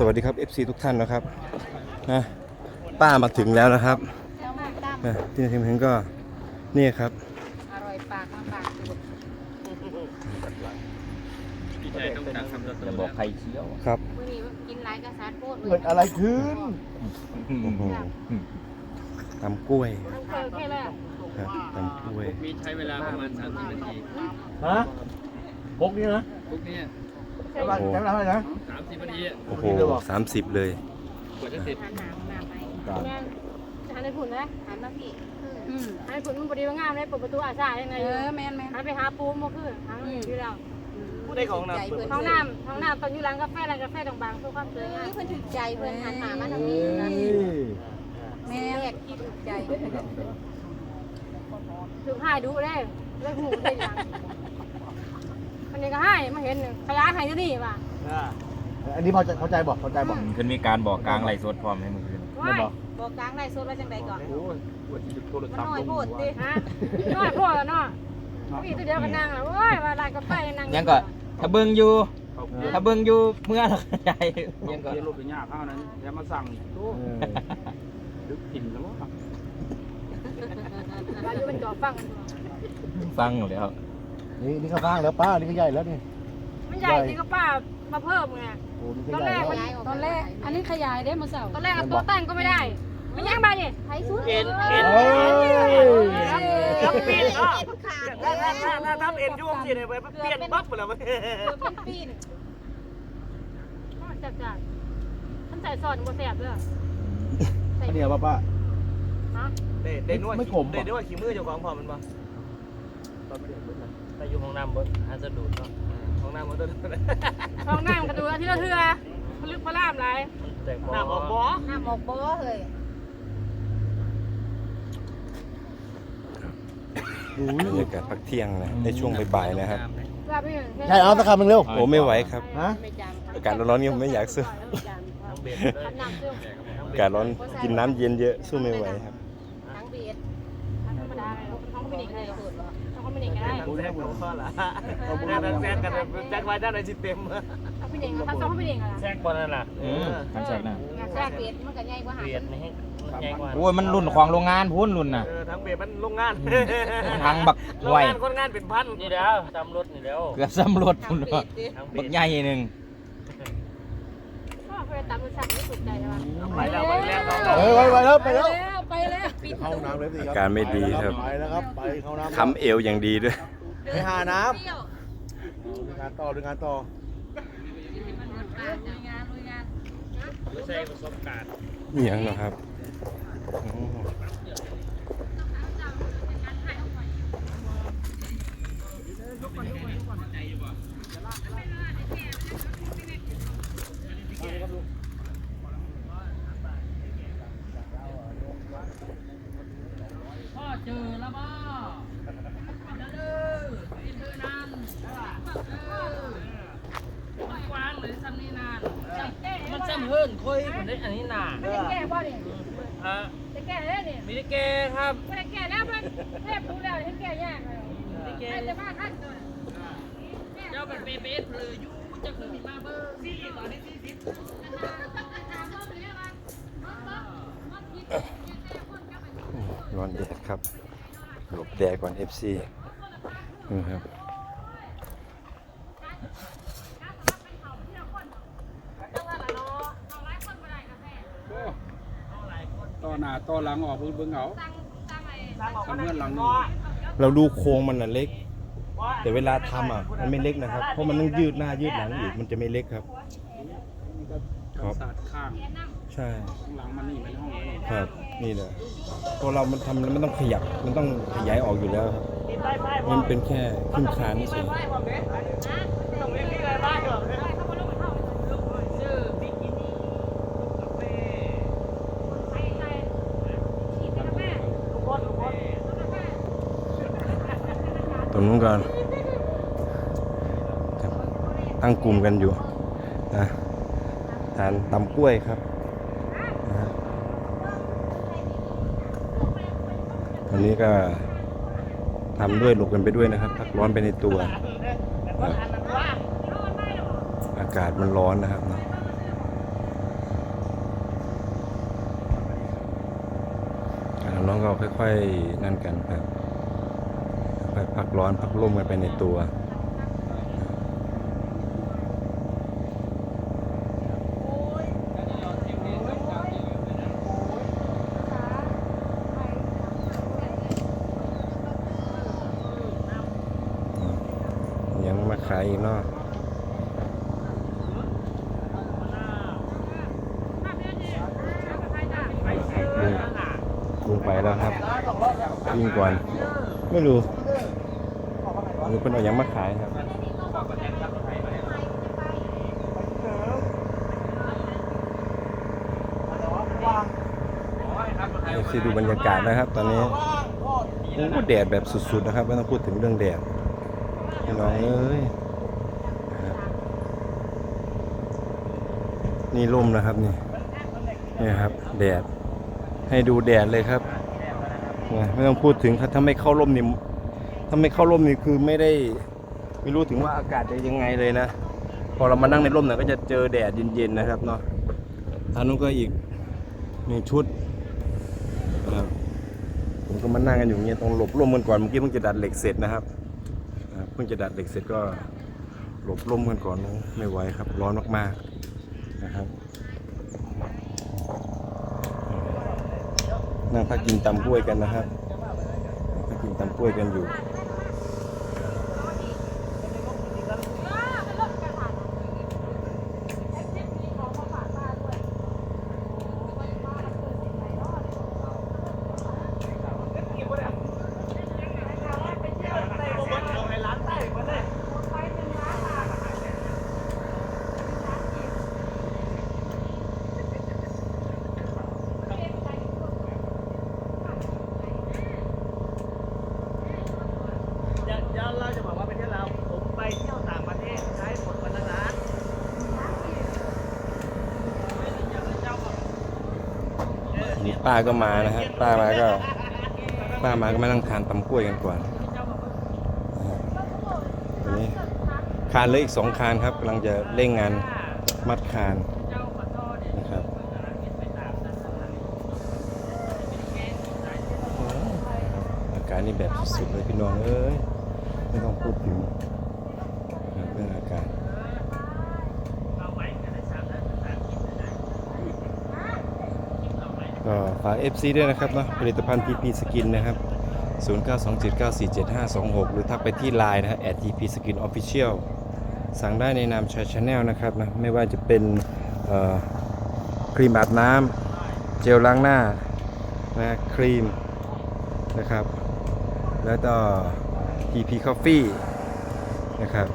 สวัสดีครับ FC ทุกท่านนะครับนะป้ามาถึงแล้วนะครับเจ้ามาตั้มนะที่ทีมเห็นก็นี่ครับอร่อยปากมาปากสุดจะบอกใครเคี้ยวครับมื้อนี้กินหลายกระสาดโคตรเกิดอะไรขึ้น โอ้โหตำกล้วยทั้งเคยแค่แรกครับตำกล้วย มีใช้เวลาประมาณ30นาทีฮะพกนี่นะพวกเนี้ย ใช้เวลาใช้เวลาเท่าไหร่นะ30นาทีอะโอ้โหสามสิบเลยกว่าจะเสร็จหันหางมาไปแม่จะหันในผุนนะหันมาพี่อืมหันในผุนมันพอดีว่างามเลยเปิดประตูอาซายังไงเออแม่นแม่นหันไปหาปูมาคือหันอยู่แล้วผู้ใดของน้ำเปิดห้องน้ำห้องน้ำตอนอยู่ร้านกาแฟร้านกาแฟตรงบางเพื่อความสวยงามเพื่อนถึกใจเพื่อนหันหามาทางนี้แม่ที่ถึกใจถึงหายดูได้เลิกหูได้ยัง อันนี้ก็ให้มาเห็นขยายให้ที่นี่ป่ะอันนี้พอใจพอใจบอกพอใจบอก ขึ้นมีการบอกกลางไหลฟ์สดพร้อมให้มึงขึ้นว้ายบอกกลางได้โซนไว้จังใดก่อนโอ้ยว่าจะโทรมันศัพท์น้อยลโพงดดิฮะน้อยโพดเนาะพี่ตัวเดียวกันนั่งอะโอ้ยว่าลายกาแฟนั่งยังก็ถ้าเบิ่งอยู่ ถ้าเบิ่งอยู่เมื่อเราใจยังก็เรียนรถไปยากข้าวนั้นอย่ามาสั่งอีกโอ้ดึกถิ่นแล้ววะว่าอยู่เป็นจอฟังฟังแล้ว นี่นี่ก็ว่างแล้วป้า นี่ก็ใหญ่แล้วนี่มันใหญ่จริงก็ป้ามาเพิ่มไง โอ้นี่ก็ตอนใหแรญ่กแล้วมันตอนแรก อันนี้ขยายได้มาเสาตอนแรกเอาตัวตั้งก็ไม่ได้ไม่ย่างบ้านนี่ไทยสุดเอ็นเอ็นเฮ้ยรับปีนเนาะถ้าถ้าถ้าถ้าทำเอ็นยุ่งสิเนี่ยไปเปลี่ยนบั๊กหมดแล้วมันเป็นปีนจับจับท่านใส่ซอสโมแสบด้วยใส่อันเดียวป้าป้าฮะเด็ดเด็ดนวดไม่ขมเด็ดนวดขี้มือเจ้าของพอมัน บ่ไปอยู่ห้องน้ำบนหาสะดุดเนาะห้องน้ำบนต้นท้องน้ำกระดูกที่เราเถื่อพลึกพลามไรน้ำออกบ่น้ำออกบ่เลยบรรยากาศพักเที่ยงนะในช่วงบ่ายๆนะครับว่าพี่ใช่เอาสักคำหนึ่งเร็ว โอ้ไม่ไหวครับ ฮะไม่จำอากาศร้อนๆนี่ผมไม่อยากสู้เบ็ดน้ำซึ่งอากาศร้อนกินน้ำเย็นเยอะสู้ไม่ไหวครับทั้งเบียดทั้ง ธรรมดาทั้งคอมมินิกเลยทั้งคอมมินิกก็ได้กูแรกกูข้อละแรกแซงกันแจ็คไว้ด้านในสิเต็มคอมมินิกทั้งสองคอมมินิกอะแซงบอลนั่นล่ะอืมทันแสกนะงานแทรกเบียดมันก็ใหญ่กว่าหาเบียดนี่ให้ใหญ่กว่าโอ้ยมันรุ่นของโรงงานพุ่นรุ่นน่ะเออทั้งเบียดมันโรงงานทางบักโรงไว้งานคนงานเป็นพันนี่แล้วจำรถนี่แล้วเกือบสำรวจพุ่นว่าบักใหญ่หนึงก็เพื่อตามมือสั่งที่สุดใจใช่ไหมไปแล้วไปแล้วเฮ้ยไปไปแล้วไปแล้วไป แล้วเข้าห้องน้ำเลยสิครับอาการไม่ดีครับ ไปแล้วครับไปเข้าน้ำทำเอวอย่างดีด้วย ไปหาน้ำดูงานต่อดูงานต่อไม่ใช่ประสบการณ์นี่ยังเนาะครับโอ้พ่อเจอแล้วบ่เด้ออินเทอร์นันกว้างเลยซ้ำนี่นานมันซ้ำ เฮิร์นคุยผมได้อันนี้นานไม่ได้แก้บ่เนี่ยฮะจะแก้ได้เนี่ยมีเกครับไม่ได้แก้แล้วมันแทบรู้แล้วที่แก้ยากเลยให้จะมาขั้นก่อนเจ้าเป็นเบเบสเลยอยู่เจ้าคือมีมาเบอร์สี่ตอนนี้สี่สิบร้อนแดดครับหลบแดดก่อน FC นี่ครับ ต่อ หน้าต่อหลังออกเบิ่งเอาสำเงินหลังนึงเราดูโครงมันน่ะเล็ก แต่เวลาทำอะมันไม่เล็กนะครับ เพราะมันต้องยืดหน้ายืดหลังอีกมันจะไม่เล็กครับครับศาสตร์ข้างใช่ ข้างหลังมันนี่เป็นห้องนี้ครับ นี่แหละพอเรามันทำแล้วมันต้องขยับ มันต้องขยายออกอยู่แล้วครับ มันเป็นแค่ขึ้นคานเฉยต ก่อนตั้งกลุ่มกันอยู่นะทานตำกล้วยครับตอนนี้ก็ทำด้วยหลบกันไปด้วยนะครับ พักร้อนไปในตัว อากาศมันร้อนนะครับนะน้องราค่อยๆนั่นกันครับ ค่อยๆพักร้อนพักลมกันไปในตัวยังมาขายอีกเนาะลุงลุงไปแล้วครับวิ่งก่อน ไม่รู้ หรือเป็นเอายังมาขายครับนี่คือดูบรรยากาศนะครับ ตอนนี้โอ้แดดแบบสุดๆนะครับไม่ต้องพูดถึงเรื่องแดดพี่น้องเอ้ยนี่ร่มนะครับนี่นี่ครับ แดดให้ดูแดดเลยครับไม่ต้องพูดถึงถ้าไม่เข้าร่มนี่ ถ้าไม่เข้าร่มนี่คือไม่ได้ไม่รู้ถึงว่าอากาศจะยังไงเลยนะ พอเรามานั่งในร่มเนี่ยก็จะเจอแดดเย็นๆนะครับเนาะทางนู้นก็อีกหนึ่งชุดนะครับผมก็มานั่งกันอยู่เงี้ยตรงหลบร่มกันก่อนเมื่อกี้เพิ่งจะดัดเหล็กเสร็จนะครับเพิ่งจะดัดเหล็กเสร็จก็หลบร่มกันก่อนไม่ไหวครับ ร้อนมากๆนะครับนั่งพักกินตำกล้วยกันนะครับพักกินตำกล้วยกันอยู่ นี่ป้าก็มานะครับป้ามาก็ ป้ามาก็มานั่งทานตำกล้วยกันก่อนอันนี้คานเหลยอีกสองคานครับกำลังจะเร่งงานมัดคานนะครับอากาศนี่แบบสุดๆเลยพี่น้องเอ้ยไม่ต้องพูดถึงเรื่องอากาศ ก็ฝาก FC ด้วยนะครับเนาะผลิตภัณฑ์ PP Skin นะครับ 0927947526 หรือทักไปที่ Line นะฮะ @TP Skin Official สั่งได้ในนามชาชาแนลนะครับนะไม่ว่าจะเป็นครีมอาบน้ำเจลล้างหน้านะครีมนะครับ แล้วก็ TP Coffee นะครับ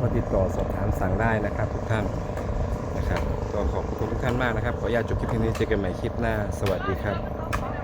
มาติดต่อสอบถามสั่งได้นะครับทุกท่าน ขอขอบคุณทุกท่านมากนะครับ ขออนุญาตจบคลิปนี้เจอกันใหม่คลิปหน้า สวัสดีครับ